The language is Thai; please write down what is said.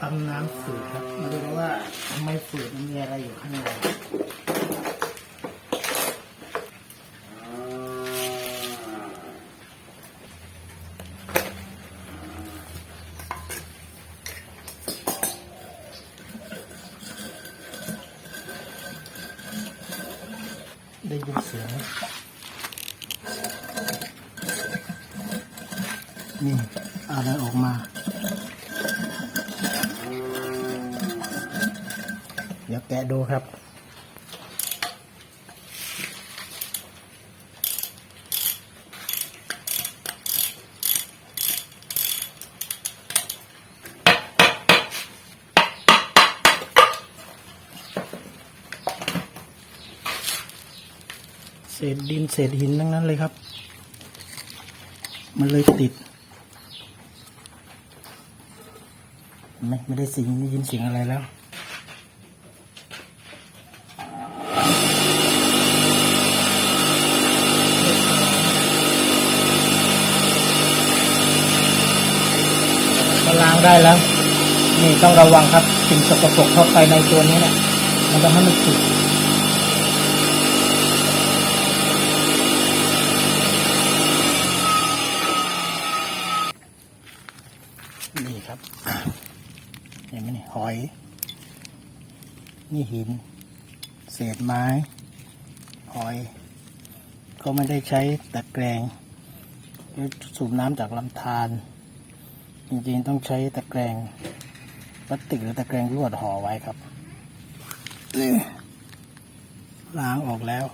ปั๊มน้ำฝืดครับ มาดูว่าทำไมฝืดมันมีอะไรอยู่ข้างในได้ยินเสียงนี่อะไรออกมา เดี๋ยวแกะดูครับเศษดินเศษหินทั้งนั้นเลยครับ มันเลยติดไม่ไม่ได้สิ่งไม่ยินเสียงอะไรแล้ว ก็ล้าง ได้แล้ว นี่ต้องระวังครับสิ่งสกปรกเข้าไปในตัวนี้เนี่ยมันจะให้มันติดนี่ครับเห็นไหมนี่หอย นี่หิน เศษไม้ หอย ก็ไม่ได้ใช้ตะแกรงสูบน้ำจากลำธาร จริงๆต้องใช้ตะแกรงพลาสติกหรือตะแกรงลวดห่อไว้ครับนี่ล้างออกแล้ว